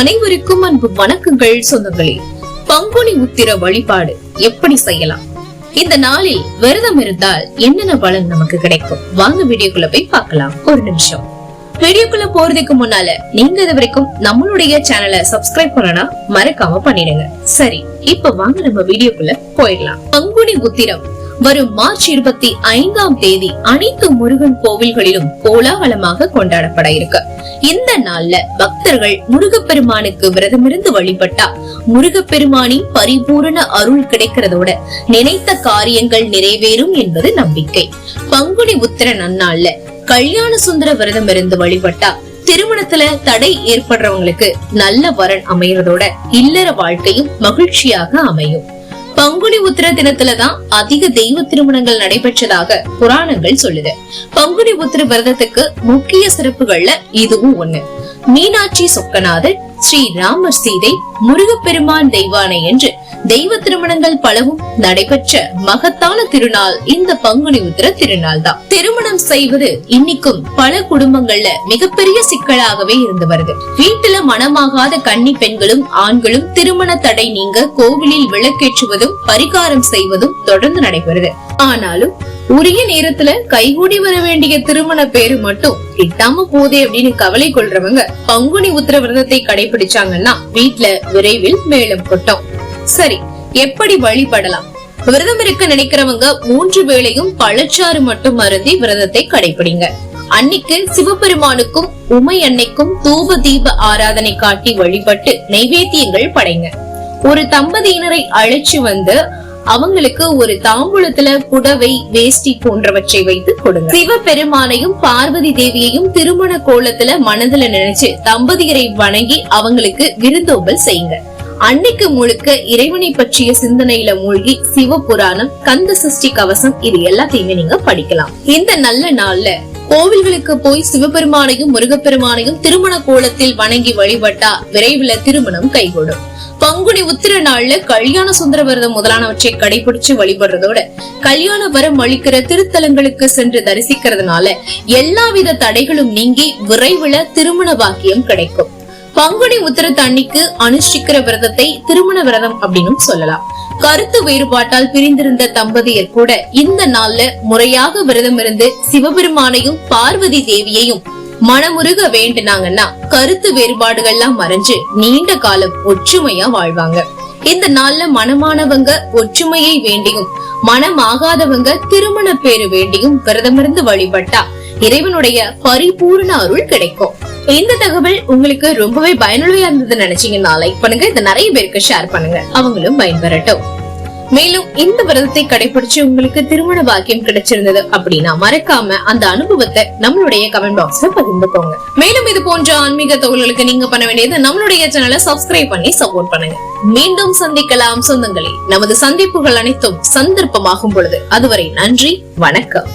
அனைவருக்கும் அன்பு வணக்கங்கள் சொந்தங்களே. பங்குனி உத்திர வழிபாடு எப்படி செய்யலாம்? இந்த நாளில் விரதம் இருந்தால் என்னென்ன பலன் நமக்கு கிடைக்கும்? வாங்க வீடியோக்குள்ள போய் பார்க்கலாம். ஒரு நிமிஷம். வீடியோக்குள்ள போறதுக்கு முன்னால நீங்க இது வரைக்கும் நம்மளுடைய சேனலை சப்ஸ்கிரைப் பண்ணனா மறக்காம பண்ணிடுங்க. சரி இப்ப வாங்க நம்ம வீடியோக்குள்ள போயிடலாம். பங்குனி உத்திரம் வரும் மார்ச் இருபத்தி ஐந்தாம் தேதி அனைத்து முருகன் கோவில்களிலும் கோலாகலமாக கொண்டாடப்பட இருக்கு. இந்த நாள்ல பக்தர்கள் முருகப்பெருமானுக்கு விரதமிருந்து வழிபட்டா முருகப்பெருமானின் பரிபூரண அருள் கிடைக்கிறதோட நினைத்த காரியங்கள் நிறைவேறும் என்பது நம்பிக்கை. பங்குனி உத்திர நன்னாள்ல கல்யாண சுந்தர விரதம் இருந்து வழிபட்டா திருமணத்துல தடை ஏற்படுறவங்களுக்கு நல்ல வரன் அமையறதோட இல்லற வாழ்க்கையும் மகிழ்ச்சியாக அமையும். பங்குனி உத்திர தினத்துலதான் அதிக தெய்வ திருமணங்கள் நடைபெற்றதாக புராணங்கள் சொல்லுது. பங்குனி உத்திர விரதத்துக்கு முக்கிய சிறப்புகள்ல இதுவும் ஒண்ணு. மீனாட்சி சொக்கநாதர் ஸ்ரீ ராமர் சீதை முருகப்பெருமான் தெய்வானை என்று தெய்வ திருமணங்கள் பலவும் நடைபெற்ற மகத்தான திருநாள் இந்த பங்குனி உத்திர திருநாள் தான் திருமணம் செய்வது இன்னைக்கும் பல குடும்பங்கள்ல மிகப்பெரிய சிக்கலாகவே இருந்து வருது. வீட்டுல மனமாகாத கன்னி பெண்களும் ஆண்களும் திருமண தடை நீங்க கோவிலில் விளக்கேற்றுவதும் பரிகாரம் செய்வதும் தொடர்ந்து நடைபெறுது. ஆனாலும் உரிய நேரத்துல கைகூடி வர வேண்டிய திருமண பேரு மட்டும் கிட்டாம போதே அப்படின்னு கவலை கொள்றவங்க பங்குனி உத்திர விரதத்தை கடைபிடிச்சாங்கன்னா வீட்டுல விரைவில் மேலும் கொட்டும். சரி எப்படி வழிபடலாம்? விரதம் இருக்க நினைக்கிறவங்க மூன்று வேளையும் பழச்சாறு மட்டும் அருந்தி விரதத்தை கடைபிடிங்க. அன்னைக்கு சிவபெருமானுக்கும் உமை அன்னைக்கும் தூப தீப ஆராதனை காட்டி வழிபட்டு நைவேத்தியங்கள் படைங்க. ஒரு தம்பதியினரை அழைச்சு வந்து அவங்களுக்கு ஒரு தாம்பூலத்துல புடவை வேஷ்டி போன்றவற்றை வைத்து கொடுங்க. சிவபெருமானையும் பார்வதி தேவியையும் திருமண கோலத்துல மனதுல நினைச்சு தம்பதியரை வணங்கி அவங்களுக்கு விருந்தோம்பல் செய்யுங்க. அன்னைக்கு முழுக்க இறைவனை பற்றிய சிந்தனையில மூழ்கி சிவபுராணம் கந்த சஷ்டி கவசம் இது எல்லாத்தையுமே நீங்க படிக்கலாம். இந்த நல்ல நாள்ல கோவில்களுக்கு போய் சிவபெருமானையும் முருகப்பெருமானையும் திருமண கோலத்தில் வணங்கி வழிபட்டா விரைவில் திருமணம் கைகூடும். பங்குனி உத்திர நாள்ல கல்யாண சுந்தர விரதம் முதலானவற்றை கடைபிடிச்சு வழிபடுறதோட கல்யாண வரம் அளிக்கிற திருத்தலங்களுக்கு சென்று தரிசிக்கிறதுனால எல்லாவித தடைகளும் நீங்கி விரைவில் திருமண பாக்கியம் கிடைக்கும். பங்குனி உத்தர தண்ணிக்கு அனுஷ்டிக்கிற விரதத்தை திருமண விரதம் அப்படின்னு சொல்லலாம். கருத்து வேறுபாட்டால் பிரிந்திருந்த தம்பதியர் கூட இந்த நாள்ல முறையாக விரதம் இருந்து சிவபெருமானையும் பார்வதி தேவியையும் மனமுருக வேண்டுனாங்கன்னா கருத்து வேறுபாடுகள்லாம் மறைஞ்சு நீண்ட காலம் ஒற்றுமையா வாழ்வாங்க. இந்த நாள்ல மனமானவங்க ஒற்றுமையை வேண்டியும் மனமாகாதவங்க திருமண பேரு வேண்டியும் விரதமிருந்து வழிபட்டா இறைவனுடைய பரிபூர்ண அருள் கிடைக்கும். இந்த தகவல் உங்களுக்கு ரொம்பவே பயனுள்ளதா இருந்தது நினைச்சீங்கன்னா லைக் பண்ணுங்க. இதை நிறைய பேருக்கு ஷேர் பண்ணுங்க. அவங்களும் பயன்பெறட்டும். மேலும் இந்த விரதத்தை கடைபிடிச்சு உங்களுக்கு திருமண பாக்கியம் கிடைச்சிருந்தது அப்படின்னா மறக்காம அந்த அனுபவத்தை நம்மளுடைய கமெண்ட் பாக்ஸ்ல பகிர்ந்துக்கோங்க. மேலும் இது போன்ற ஆன்மீக தகவல்களுக்கு நீங்க பண்ண வேண்டியது நம்மளுடைய சேனலை சப்ஸ்கிரைப் பண்ணி சப்போர்ட் பண்ணுங்க. மீண்டும் சந்திக்கலாம் சொந்தங்களே. நமது சந்திப்புகள் அனைத்தும் சந்தர்ப்பமாகும் பொழுது. அதுவரை நன்றி வணக்கம்.